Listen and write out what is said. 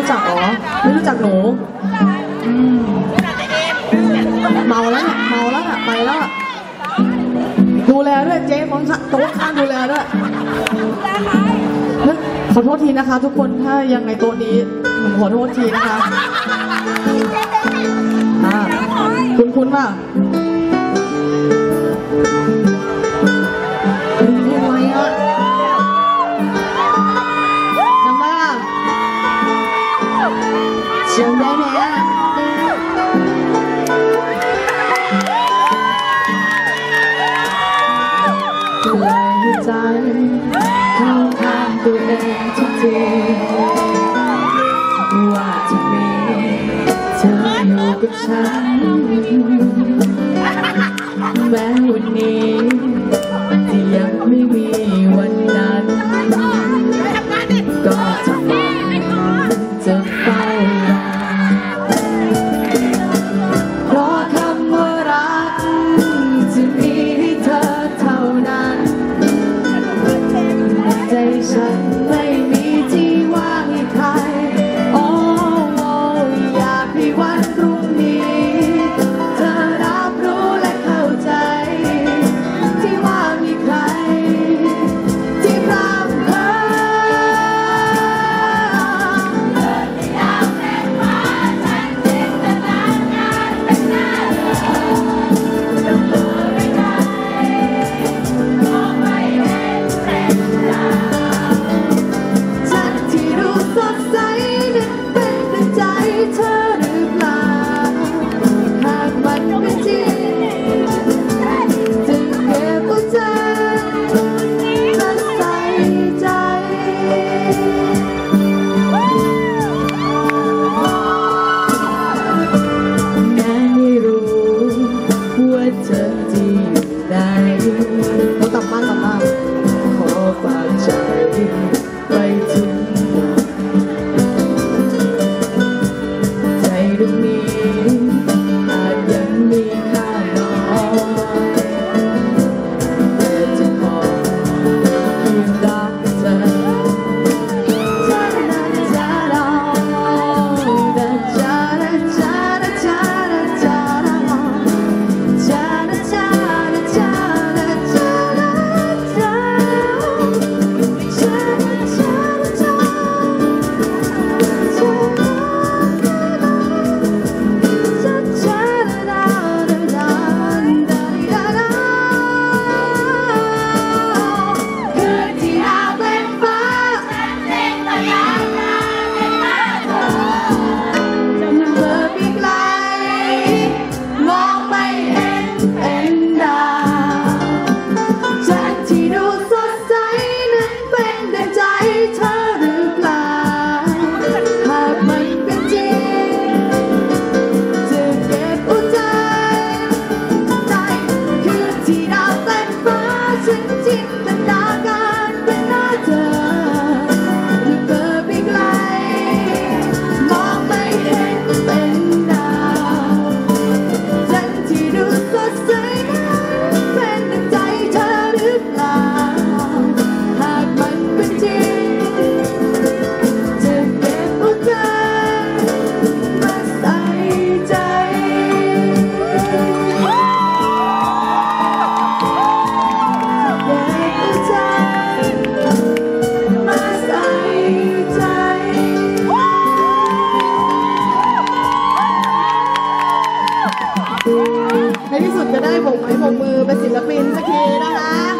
รู้จักหรอไม่รู้จักหนูเมาแล้วเมาแล้วไปแล้วดูแลด้วยเจ๊ของโต๊ะข้างดูแลด้วยขอโทษทีนะคะ ทุกคนถ้ายังในโต๊ะนี้ผมขอโทษทีนะคะคุณคุณว่า สียงร้องมาปล่อใจเข้าข้างตัวเองทุกทีว่าจะมีเธออยู่กับฉันแม้วันนี้ ฉันไม่มีที่ว่างให้ใคร โอ้อยากให้วันพรุ่งนี้ Thank you. ไปปรบมือเป็นศิลปินสักทีนะคะ